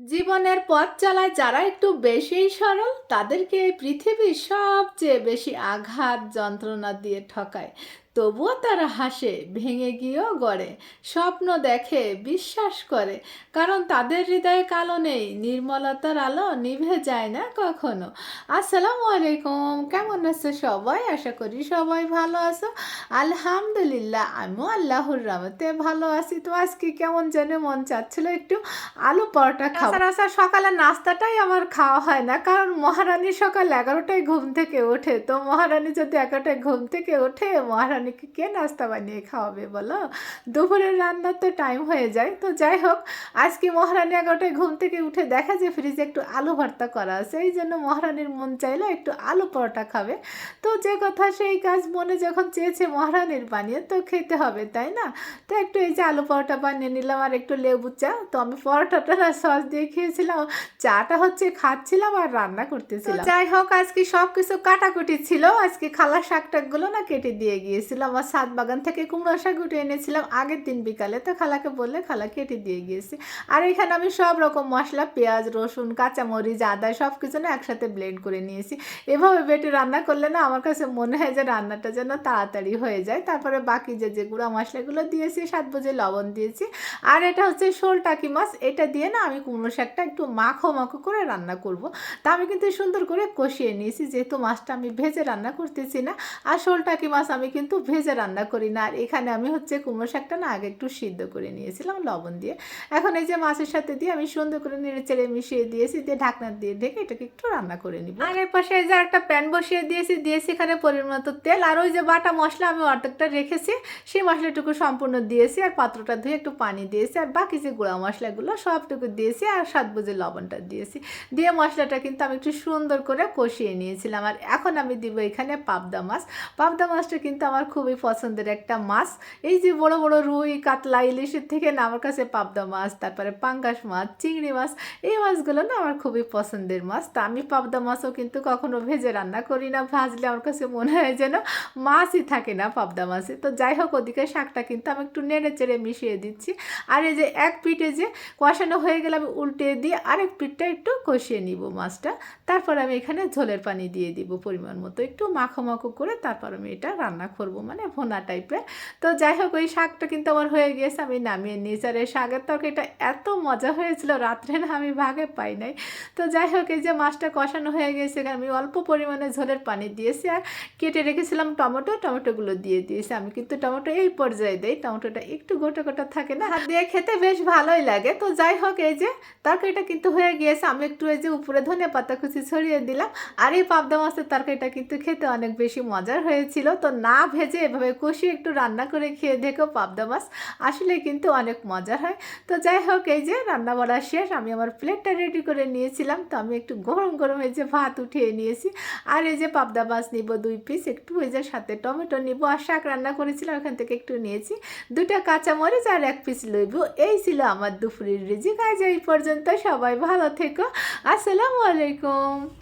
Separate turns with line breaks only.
জীবনের পথ চালায় যারা একটু বেশিই সরল, তাদেরকে এই পৃথিবীর সবচেয়ে বেশি আঘাত, যন্ত্রণা দিয়ে ঠকায়। তবুও তারা হাসে ভেঙে গিয়েও গড়ে। স্বপ্ন দেখে বিশ্বাস করে। কারণ তাদের হৃদয়ে কালো নেই নির্মলতার আলো নিভে যায় না কখনো। আসসালামু আলাইকুম কেমন আছো সবাই? আশা করি সবাই ভালো আছো। আলহামদুলিল্লাহ আমিও আল্লাহর রহমতে ভালো আছি। তো আজকে কেমন যেন মন চাচ্ছিল একটু আলু পরোটা খাওয়া সচরাচর সকালে নাস্তাটাই আমার খাওয়া হয় না। কারণ মহারানী সকাল এগারোটায় ঘুম থেকে ওঠে। তো মহারানী যদি এগারোটায় ঘুম থেকে ওঠে মহারানীকে কে নাস্তা বানিয়ে খাওয়াবে বলো? দুপুরের রান্নার তো টাইম হয়ে যায়। তো যাই হোক, আজকে মহারানী এগারোটায় ঘুম থেকে উঠে দেখা যে ফ্রিজে একটু আলু ভর্তা করা আছে। এই জন্য মহারানীর মন চাইলো একটু আলু পরোটা খাবে। তো যে কথা সেই কাজ মনে যখন চেয়েছে মহারানীর বানিয়ে, তো খেতে হবে, তাই না? তো একটু এই যে আলু পরোটা বানিয়ে নিলাম আর একটু লেবু চা। তো আমি পরোটাটা না সস দিয়ে খেয়েছিলাম। চাটা হচ্ছে খাচ্ছিলাম আর রান্না করতেছিলাম। যাই হোক, আজকে সব কিছু কাটাকুটি ছিল। আজকে খালা শাক টাকগুলো না কেটে দিয়ে গিয়েছিল আমার সাত বাগান থেকে কুমড়ো শাক উঠে এনেছিলাম। আগের দিন বিকালে তো খালাকে বললে, খালা কেটে দিয়ে গিয়েছি। আর এখানে আমি সব রকম মশলা, পেঁয়াজ, রসুন, কাঁচামরিচ আদা সব কিছু না একসাথে ব্লেন্ড করে নিয়েছি। এভাবে বেটে রান্না করলে না আমার কাছে মনে হয় যে রান্নাটা যেন তাড়াতাড়ি হয়ে যায়। তারপরে বাকি যে যে গুঁড়া মশলাগুলো দিয়েছি, সাত বুঝে লবণ দিয়েছি। আর এটা হচ্ছে শোল টাকি মাছ। এটা দিয়ে না আমি কুমড়ো শাকটা একটু মাখো মাখো করে রান্না করব। তা আমি কিন্তু সুন্দর করে কষিয়ে নিয়েছি। যেহেতু মাছটা আমি ভেজে রান্না করতেছি না, আর শোল টাকি মাছ আমি কিন্তু ভেজে রান্না করি না। আর এখানে আমি হচ্ছে কুমড়ো শাকটা না আগে একটু সিদ্ধ করে নিয়েছিলাম, লবণ দিয়ে। এখন এই যে মাছের সাথে দিয়ে আমি সুন্দর করে নেড়ে চেড়ে মিশিয়ে দিয়েছি, দিয়ে ঢাকনা দিয়ে ঢেকে এটাকে একটু রান্না করে নিব। আর এর পাশে এই যে একটা প্যান বসিয়ে দিয়েছি দিয়েছি এখানে পরিমাণ তেল। আর ওই যে বাটা মশলা আমি অর্ধেকটা রেখেছি, সেই মশলাটুকু সম্পূর্ণ দিয়েছি আর পাত্রটা ধুয়ে একটু পানি দিয়েছি। আর বাকি যে গুঁড়া মশলাগুলো সবটুকু দিয়েছি আর সাত বুঝে লবণটা দিয়েছি। দিয়ে মশলাটা কিন্তু আমি একটু সুন্দর করে কষিয়ে নিয়েছিলাম। আর এখন আমি দিব এখানে পাবদা মাছ। পাবদা মাছটা কিন্তু আমার খুবই পছন্দের একটা মাছ। এই যে বড় বড় রুই, কাতলা, ইলিশের থেকে না আমার কাছে পাবদা মাছ, তারপরে পাঙ্গাস মাছ, চিংড়ি মাছ, এই মাছগুলো না আমার খুবই পছন্দের মাছ। তা আমি পাবদা মাছও কিন্তু কখনো ভেজে রান্না করি না, ভাজলে আমার কাছে মনে হয় যেন মাছই থাকে না পাবদা মাছে। তো যাই হোক, ওদিকে শাকটা কিন্তু আমি একটু নেড়ে চেড়ে মিশিয়ে দিচ্ছি। আর এই যে এক পিঠে যে কষানো হয়ে গেলে আমি উল্টে দিয়ে আরেক পিঠটা একটু কষিয়ে নিব মাছটা। তারপর আমি এখানে ঝোলের পানি দিয়ে দিব পরিমাণ মতো। একটু মাখো মাখো করে তারপর আমি এটা রান্না করব। মানে ভোনা টাইপের। তো যাই হোক, ওই শাকটা কিন্তু আমার হয়ে গিয়েছে, আমি নামিয়ে নিয়েছি। আর এই শাকের তরকারিটা এত মজা হয়েছিল, রাত্রে না আমি ভাগে পাই নাই। তো যাই হোক, এই যে মাছটা কষানো হয়ে গেছে আমি অল্প পরিমাণে ঝোলের পানি দিয়েছি আর কেটে রেখেছিলাম টমেটো, টমেটোগুলো দিয়ে দিয়েছি। আমি কিন্তু টমেটো এই পর্যায়ে দেই, টমেটোটা একটু গোটা গোটা থাকে না, হাত দিয়ে খেতে বেশ ভালোই লাগে। তো যাই হোক, এই যে তরকারিটা কিন্তু হয়ে গিয়েছে, আমি একটু এই যে উপরে ধনে পাতা কুচি ছড়িয়ে দিলাম। আর এই পাবদা মাছের তরকারিটা কিন্তু খেতে অনেক বেশি মজার হয়েছিল। তো না ভেজে এভাবে কষিয়ে একটু রান্না করে খেয়ে দেখো পাবদা মাছ, আসলে কিন্তু অনেক মজা হয়। তো যাই হোক, এই যে রান্না বাড়া শেষ, আমি আমার প্লেটটা রেডি করে নিয়েছিলাম, তো আমি একটু গরম গরম এই যে ভাত উঠিয়ে নিয়েছি। আর এই যে পাবদা মাছ নিব দুই পিস একটু ওই যে সাথে টমেটো নিব আর শাক রান্না করেছিলাম, ওখান থেকে একটু নিয়েছি। দুটা কাঁচামরিচ আর এক পিস লেবু, এই ছিল আমার দুপুরের রিজিক আজ এই পর্যন্ত সবাই ভালো থেকো। আসসালামু আলাইকুম।